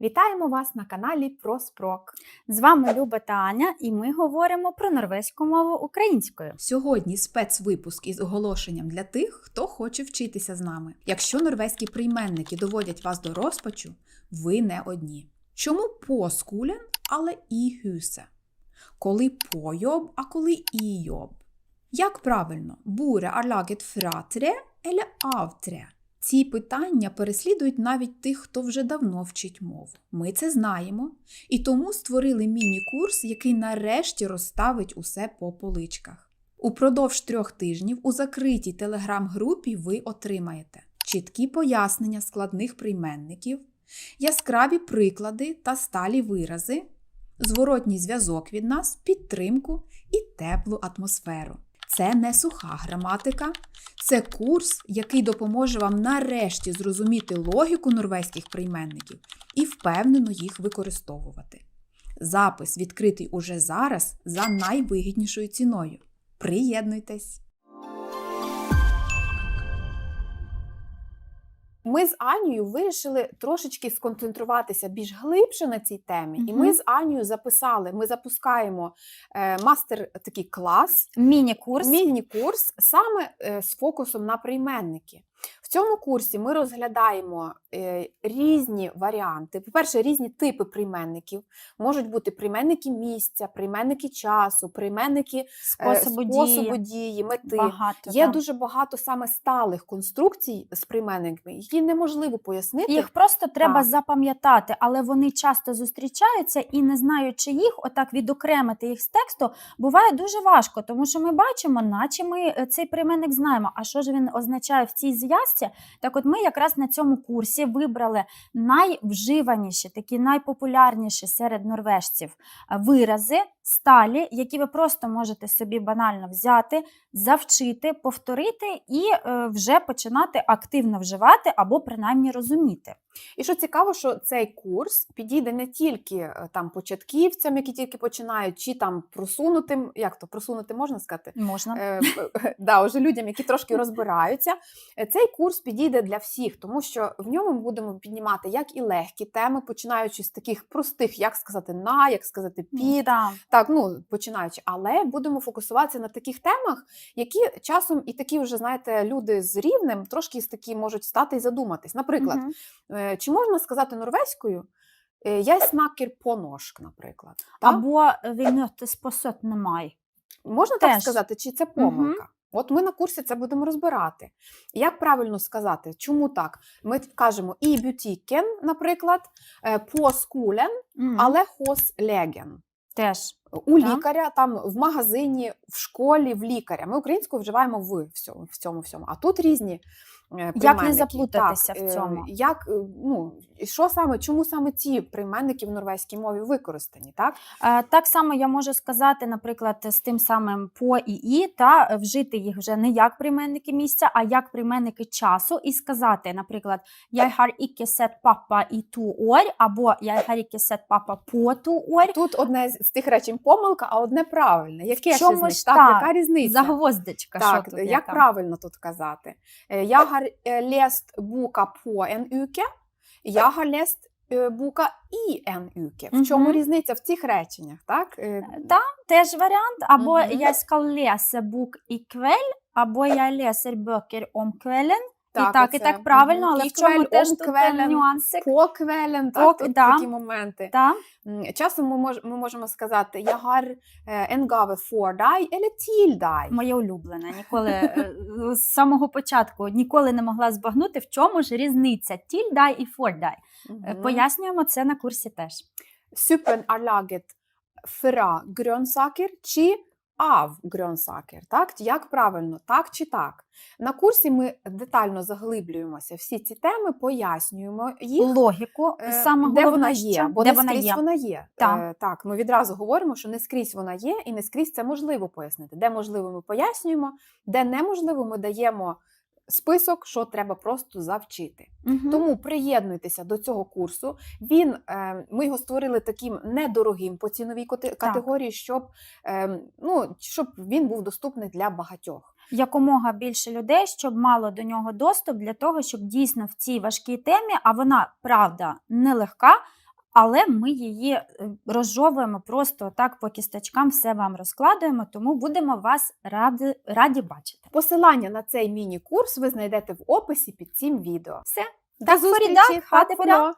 Вітаємо вас на каналі Проспрок. З вами Люба та Аня, і ми говоримо про норвезьку мову українською. Сьогодні спецвипуск із оголошенням для тих, хто хоче вчитися з нами. Якщо норвезькі прийменники доводять вас до розпачу, ви не одні. Чому поскулен, але і гюсе? Коли пойоб, а коли ійоб? Як правильно, буре арлагет фратре еле автре? Ці питання переслідують навіть тих, хто вже давно вчить мову. Ми це знаємо, і тому створили міні-курс, який нарешті розставить усе по поличках. Упродовж трьох тижнів у закритій телеграм-групі ви отримаєте чіткі пояснення складних прийменників, яскраві приклади та сталі вирази, зворотній зв'язок від нас, підтримку і теплу атмосферу. Це не суха граматика, це курс, який допоможе вам нарешті зрозуміти логіку норвезьких прийменників і впевнено їх використовувати. Запис відкритий уже зараз за найвигіднішою ціною. Приєднуйтесь! Ми з Анією вирішили трошечки сконцентруватися більш глибше на цій темі. І ми з Анією записали, ми запускаємо е, мастер такий клас, Міні-курс. міні-курс саме е, з фокусом на прийменники. Цьому курсі ми розглядаємо е, різні варіанти. По-перше, різні типи прийменників. Можуть бути прийменники місця, прийменники часу, прийменники е, способу, способу дії. дії, мети. Багато. Є так. дуже багато саме сталих конструкцій з прийменниками, які неможливо пояснити. Їх просто треба Так. запам'ятати, але вони часто зустрічаються і не знаючи їх, отак відокремити їх з тексту, буває дуже важко, тому що ми бачимо, наче ми е, цей прийменник знаємо. А що ж він означає в цій зв'язці? Так, от ми якраз на цьому курсі вибрали найвживаніші, такі найпопулярніші серед норвежців е, вирази, сталі, які ви просто можете собі банально взяти, завчити, повторити і е, вже починати активно вживати або принаймні розуміти. І що цікаво, що цей курс підійде не тільки е, там початківцям, які тільки починають, чи там просунутим, як то просунути можна сказати? Можна. Е, да, уже людям, які трошки розбираються. Е, Цей курс підійде для всіх, тому що в ньому ми будемо піднімати як і легкі теми, починаючи з таких простих, як сказати на, як сказати під, Да. Так, ну починаючи, але будемо фокусуватися на таких темах, які часом і такі вже знаєте, люди з рівнем трошки з такі можуть стати і задуматись. Наприклад, е, чи можна сказати норвезькою? е, Я смакер по ножк, наприклад. Так? Або på 17 май. Можна так сказати, чи це помилка? От ми на курсі це будемо розбирати. Як правильно сказати, чому так? Ми кажемо і бютікен, наприклад, е, по скулен, але хос леген. Теж. У Так. лікаря, там в магазині, в школі, в лікаря. Ми українську вживаємо в в цьому, в цьому всьому. А тут різні. е, не заплутатися Так, в е, цьому? Як, е, ну, що саме, чому саме ці прийменники в норвезькій мові використані? Так? Так само я можу сказати, наприклад, з тим самим по і і, та вжити їх вже не як прийменники місця, а як прийменники часу, і сказати, наприклад, har ikke sett pappa i to або jeg har ikke sett pappa på. Тут одне з тих речень помилка, а одне правильне. Яке В ще чому них? Так, так? яка різниця? Загвоздочка, Так, що тут як яка? правильно тут казати? Е, Я har е, lest boka på en я har lest е, boka i. В чому різниця в цих реченнях? Так? Е, теж варіант. Або jeg skal lese bok i kveld, або jeg leser bøker om kvelden. і так, і так правильно, але І в чому квель, теж тут квелен, нюансик. По квелен, так, Ок, тут да. такі моменти. М, Часом ми, мож, ми можемо сказати «Я for deg» eller «til deg». Моє улюблене. Ніколи е, з самого початку ніколи не могла збагнути, в чому ж різниця тільдай і фордай. Мгм. Пояснюємо це на курсі теж. Suppen er laget fra чи av Грьонсакер Так? Як правильно, так чи так? На курсі ми детально заглиблюємося всі ці теми, пояснюємо їх. Логіку Е, саме де вона є, що- бо де не вона скрізь є. вона є. Так. Е, так, ми відразу говоримо, що не скрізь вона є, і не скрізь це можливо пояснити. Де можливо, ми пояснюємо, де неможливо, ми даємо список, що треба просто завчити. Мгм. Тому приєднуйтеся до цього курсу. Він е, ми його створили таким недорогим по ціновій категорії, щоб, е, ну, щоб він був доступний для багатьох. якомога більше людей, щоб мало до нього доступ для того, щоб дійсно в цій важкій темі, а вона правда нелегка, але ми її е, розжовуємо просто так по кісточкам, все вам розкладуємо, тому будемо вас раді, раді бачити. Посилання на цей міні-курс ви знайдете в описі під цим відео. Все, до зустрічі! Фаріда,